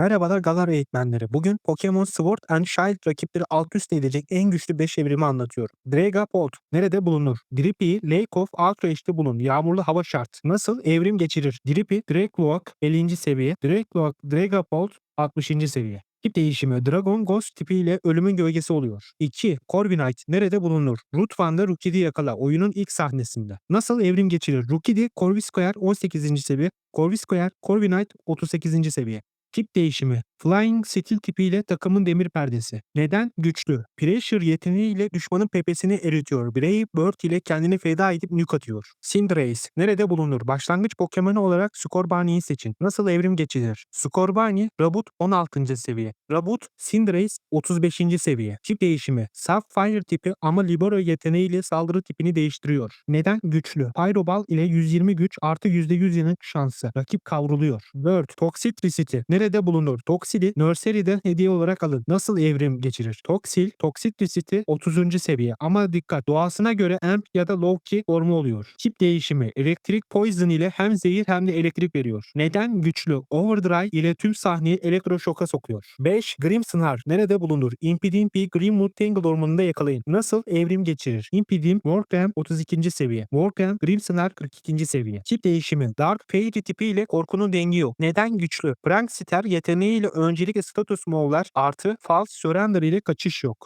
Merhabalar Galar eğitmenleri. Bugün Pokemon Sword and Shield rakipleri alt üst edecek en güçlü 5 evrimi anlatıyorum. Dragapult nerede bulunur? Drippy, Lake of Eş'te bulun. Yağmurlu hava şart. Nasıl evrim geçirir? Drippy, Dracloak 50. seviye. Dracloak, Dragapult 60. seviye. Tip değişimi Dragon Ghost tipiyle ölümün gölgesi oluyor. 2. Corviknight nerede bulunur? Rootvan'da Rookid'i yakala oyunun ilk sahnesinde. Nasıl evrim geçirir? Rookid'i Corvisquire 18. seviye, Corvisquire, Corviknight 38. seviye. Tip değişimi. Flying Steel tipiyle takımın demir perdesi. Neden? Güçlü. Pressure yeteneğiyle düşmanın pepesini eritiyor. Brave Bird ile kendini feda edip nuke atıyor. Cinderace. Nerede bulunur? Başlangıç Pokemon'u olarak Scorbunny'yi seçin. Nasıl evrim geçirir? Scorbunny, Rabut 16. seviye. Rabut, Cinderace 35. seviye. Tip değişimi. Sapphire tipi ama Libero yeteneğiyle saldırı tipini değiştiriyor. Neden? Güçlü. Pyroball ile 120 güç artı %100 yanık şansı. Rakip kavruluyor. Bird, Toxicity. Nerede bulunur? Toxil'i Nursery'den hediye olarak alın. Nasıl evrim geçirir? Toxil, Toxicity 30. seviye ama dikkat doğasına göre Amp ya da Low-Ki formu oluyor. Tip değişimi Elektrik Poison ile hem zehir hem de elektrik veriyor. Neden? Güçlü. Overdrive ile tüm sahneyi elektroşoka sokuyor. 5. Grimmsnarl nerede bulunur? Impidimpi Grimwood Tangle ormanında yakalayın. Nasıl evrim geçirir? Impidim Warcram 32. seviye. Warcram Grimmsnarl 42. seviye. Tip değişimi Dark Fairy tipi ile korkunun dengi yok. Neden güçlü? Prankster yeteneğiyle öncelikle status movlar artı false surrender ile kaçış yok.